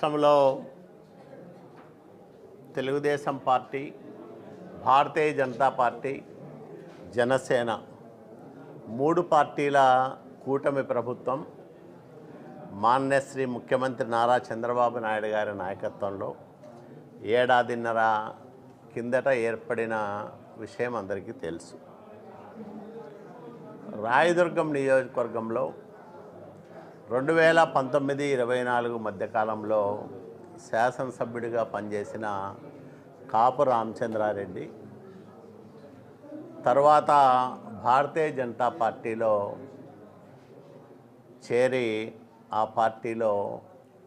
రాష్ట్రంలో Telugu Desam party Bharatiya Janata party Janasena మూడు పార్టీల కూటమి ప్రభుత్వం మాన్యశ్రీ ముఖ్యమంత్రి నారా చంద్రబాబు నాయుడు గారి నాయకత్వంలో ఏడాదిన్నర కిందట ఏర్పడిన విషయం అందరికీ తెలుసు. రాయదుర్గం నియోజకవర్గంలో రెండు వేల పంతొమ్మిది ఇరవై నాలుగు మధ్యకాలంలో శాసనసభ్యుడిగా పనిచేసిన కాపు రామచంద్రారెడ్డి తర్వాత భారతీయ జనతా పార్టీలో చేరి ఆ పార్టీలో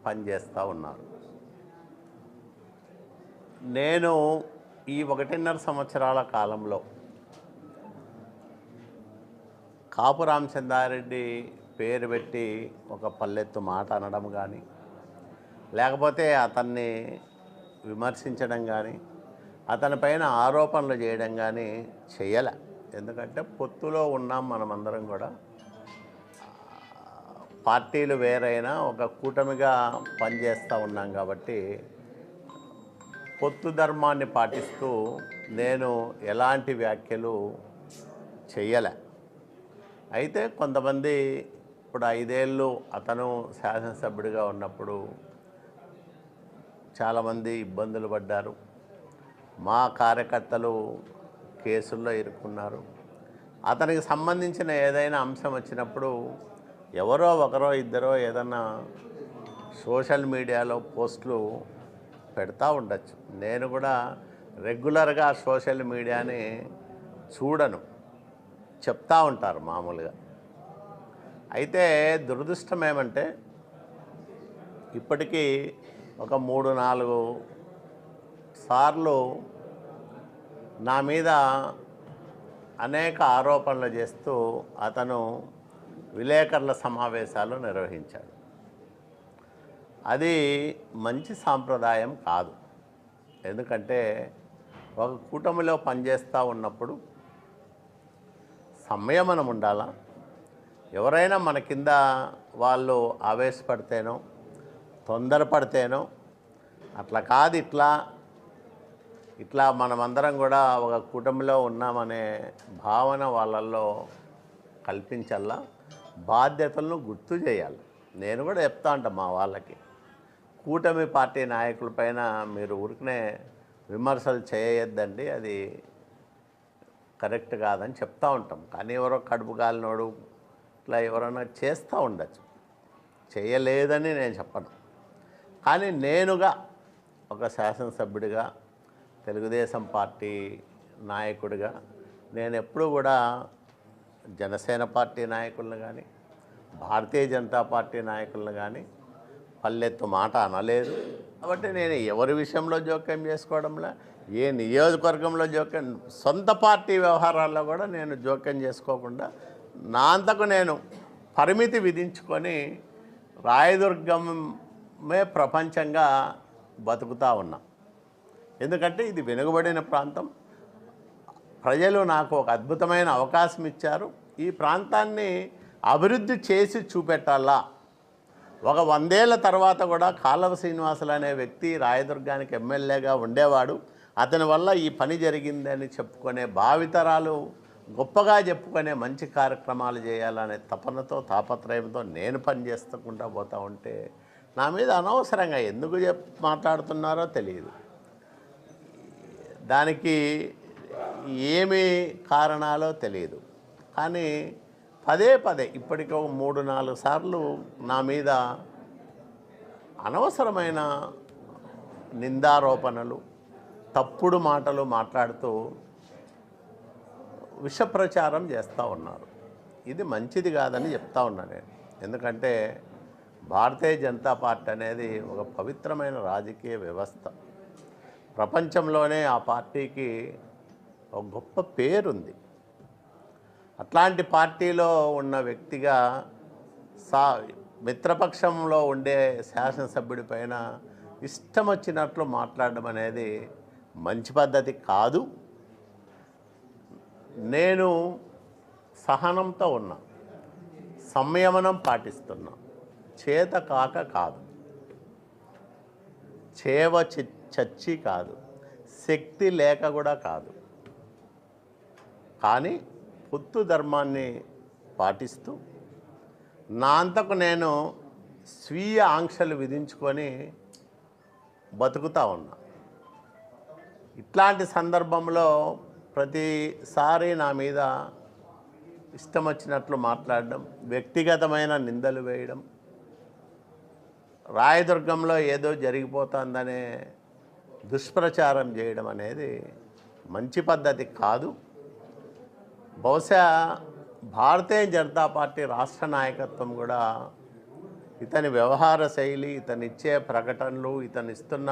పనిచేస్తూ ఉన్నారు. నేను ఈ ఒకటిన్నర సంవత్సరాల కాలంలో కాపు రామచంద్రారెడ్డి పేరు పెట్టి ఒక పల్లెత్తు మాట అనడం కానీ లేకపోతే అతన్ని విమర్శించడం కానీ అతనిపైన ఆరోపణలు చేయడం కానీ చేయలే ఎందుకంటే పొత్తులో ఉన్నాం మనమందరం కూడా. పార్టీలు వేరైనా ఒక కూటమిగా పనిచేస్తూ ఉన్నాం కాబట్టి పొత్తు ధర్మాన్ని పాటిస్తూ నేను ఎలాంటి వ్యాఖ్యలు చెయ్యలే. అయితే కొంతమంది ఇప్పుడు ఐదేళ్ళు అతను శాసనసభ్యుడిగా ఉన్నప్పుడు చాలామంది ఇబ్బందులు పడ్డారు. మా కార్యకర్తలు కేసుల్లో ఇరుక్కున్నారు. అతనికి సంబంధించిన ఏదైనా అంశం వచ్చినప్పుడు ఎవరో ఒకరో ఇద్దరో ఏదన్నా సోషల్ మీడియాలో పోస్టులు పెడతా ఉండొచ్చు. నేను కూడా రెగ్యులర్గా సోషల్ మీడియాని చూడను. చెప్తా ఉంటారు మామూలుగా. అయితే దురదృష్టం ఏమంటే ఇప్పటికీ ఒక మూడు నాలుగు సార్లు నా మీద అనేక ఆరోపణలు చేస్తూ అతను విలేకరుల సమావేశాలు నిర్వహించాడు. అది మంచి సాంప్రదాయం కాదు. ఎందుకంటే ఒక కూటమిలో పనిచేస్తూ ఉన్నప్పుడు సంయమనం ఉండాలా? ఎవరైనా మన కింద వాళ్ళు ఆవేశపడితేనో తొందరపడితేనో అట్లా కాదు ఇట్లా. ఇట్లా మనమందరం కూడా ఒక కుటుంబంలో ఉన్నామనే భావన వాళ్ళల్లో కల్పించల్లా బాధ్యతలను గుర్తు చేయాలి. నేను కూడా చెప్తా అంట మా వాళ్ళకి. కూటమి పార్టీ నాయకులపైన మీరు ఊరికనే విమర్శలు చేయొద్దండి అది కరెక్ట్ కాదని చెప్తా ఉంటాం. కానీ ఎవరో కడుపు కాలినోడు ఇట్లా ఎవరైనా చేస్తూ ఉండొచ్చు. చేయలేదని నేను చెప్పను. కానీ నేనుగా ఒక శాసనసభ్యుడిగా తెలుగుదేశం పార్టీ నాయకుడిగా నేను ఎప్పుడు కూడా జనసేన పార్టీ నాయకులను కానీ భారతీయ జనతా పార్టీ నాయకులను కానీ పల్లెత్తు మాట అనలేదు. కాబట్టి నేను ఎవరి విషయంలో జోక్యం చేసుకోవడంలో ఏ నియోజకవర్గంలో జోక్యం సొంత పార్టీ వ్యవహారాల్లో కూడా నేను జోక్యం చేసుకోకుండా నా అంతకు నేను పరిమితి విధించుకొని రాయదుర్గమే ప్రపంచంగా బతుకుతూ ఉన్నా. ఎందుకంటే ఇది వెనుకబడిన ప్రాంతం. ప్రజలు నాకు ఒక అద్భుతమైన అవకాశం ఇచ్చారు. ఈ ప్రాంతాన్ని అభివృద్ధి చేసి చూపెట్టాలా? ఒక వందేళ్ళ తర్వాత కూడా కాలవ శ్రీనివాసులు అనే వ్యక్తి రాయదుర్గానికి ఎమ్మెల్యేగా ఉండేవాడు. అతని వల్ల ఈ పని జరిగిందని చెప్పుకునే భావితరాలు గొప్పగా చెప్పుకునే మంచి కార్యక్రమాలు చేయాలనే తపనతో తాపత్రయంతో నేను పని చేస్తకుండా పోతా ఉంటే నా మీద అనవసరంగా ఎందుకు చెప్ మాట్లాడుతున్నారో తెలియదు. దానికి ఏమి కారణాలో తెలియదు. కానీ పదే పదే ఇప్పటికి ఒక మూడు నాలుగు సార్లు నా మీద అనవసరమైన నిందారోపణలు తప్పుడు మాటలు మాట్లాడుతూ విష ప్రచారం చేస్తూ ఉన్నారు. ఇది మంచిది కాదని చెప్తా ఉన్నాను నేను. ఎందుకంటే భారతీయ జనతా పార్టీ అనేది ఒక పవిత్రమైన రాజకీయ వ్యవస్థ. ప్రపంచంలోనే ఆ పార్టీకి ఒక గొప్ప పేరుంది. అట్లాంటి పార్టీలో ఉన్న వ్యక్తిగా సా మిత్రపక్షంలో ఉండే శాసనసభ్యుడి పైన ఇష్టం వచ్చినట్లు మాట్లాడడం అనేది మంచి పద్ధతి కాదు. నేను సహనంతో ఉన్నా సంయమనం పాటిస్తున్నా. చేత కాక కాదు. చేవ చచ్చి కాదు. శక్తి లేక కూడా కాదు. కానీ పొత్తు ధర్మాన్ని పాటిస్తూ నా అంతకు నేను స్వీయ ఆంక్షలు విధించుకొని బతుకుతా ఉన్నా. ఇట్లాంటి సందర్భంలో ప్రతిసారి నా మీద ఇష్టం వచ్చినట్లు మాట్లాడడం వ్యక్తిగతమైన నిందలు వేయడం రాయదుర్గంలో ఏదో జరిగిపోతుందనే దుష్ప్రచారం చేయడం అనేది మంచి పద్ధతి కాదు. బహుశా భారతీయ జనతా పార్టీ రాష్ట్ర నాయకత్వం కూడా ఇతని వ్యవహార శైలి ఇతనిచ్చే ప్రకటనలు ఇతనిస్తున్న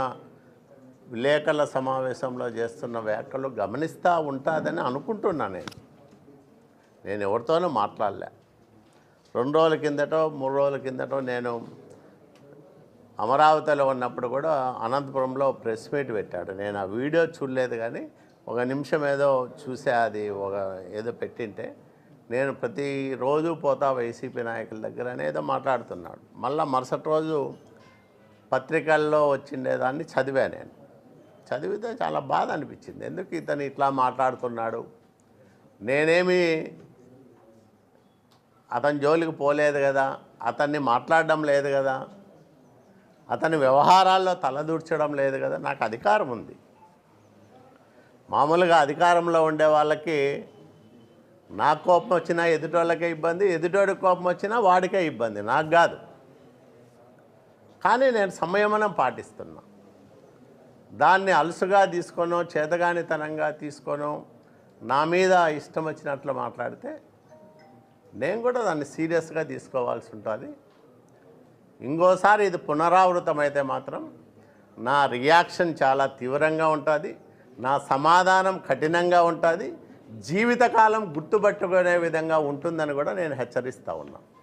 విలేకరుల సమావేశంలో చేస్తున్న వ్యాఖ్యలు గమనిస్తూ ఉంటుందని అనుకుంటున్నా నేను. నేను ఎవరితోనూ మాట్లాడలే. రెండు రోజుల కిందటో మూడు రోజుల కిందటో నేను అమరావతిలో ఉన్నప్పుడు కూడా అనంతపురంలో ప్రెస్ మీట్ పెట్టాడు. నేను ఆ వీడియో చూడలేదు కానీ ఒక నిమిషం ఏదో చూసే అది ఒక ఏదో పెట్టింటే నేను ప్రతిరోజు పోతా వైసీపీ నాయకుల దగ్గర ఏదో మాట్లాడుతున్నాడు. మళ్ళీ మరుసటి రోజు పత్రికల్లో వచ్చిండేదాన్ని చదివా నేను. చదివితే చాలా బాధ అనిపించింది ఎందుకు ఇతను ఇట్లా మాట్లాడుతున్నాడు? నేనేమి అతని జోలికి పోలేదు కదా అతన్ని మాట్లాడడం లేదు కదా అతని వ్యవహారాల్లో తలదూర్చడం లేదు కదా నాకు అధికారం ఉంది. మామూలుగా అధికారంలో ఉండే వాళ్ళకి నా కోపం వచ్చినా ఎదుటోళ్ళకే ఇబ్బంది ఎదుటోడి కోపం వచ్చినా వాడికే ఇబ్బంది నాకు కాదు. కానీ నేను సంయమనం పాటిస్తున్నా. దాన్ని అలుసుగా తీసుకోనో చేతగానితనంగా తీసుకోనో నా మీద ఇష్టం వచ్చినట్లు మాట్లాడితే నేను కూడా దాన్ని సీరియస్గా తీసుకోవాల్సి ఉంటుంది. ఇంకోసారి ఇది పునరావృతమైతే మాత్రం నా రియాక్షన్ చాలా తీవ్రంగా ఉంటుంది. నా సమాధానం కఠినంగా ఉంటుంది. జీవితకాలం గుర్తుపట్టుకునే విధంగా ఉంటుందని కూడా నేను హెచ్చరిస్తూ ఉన్నాను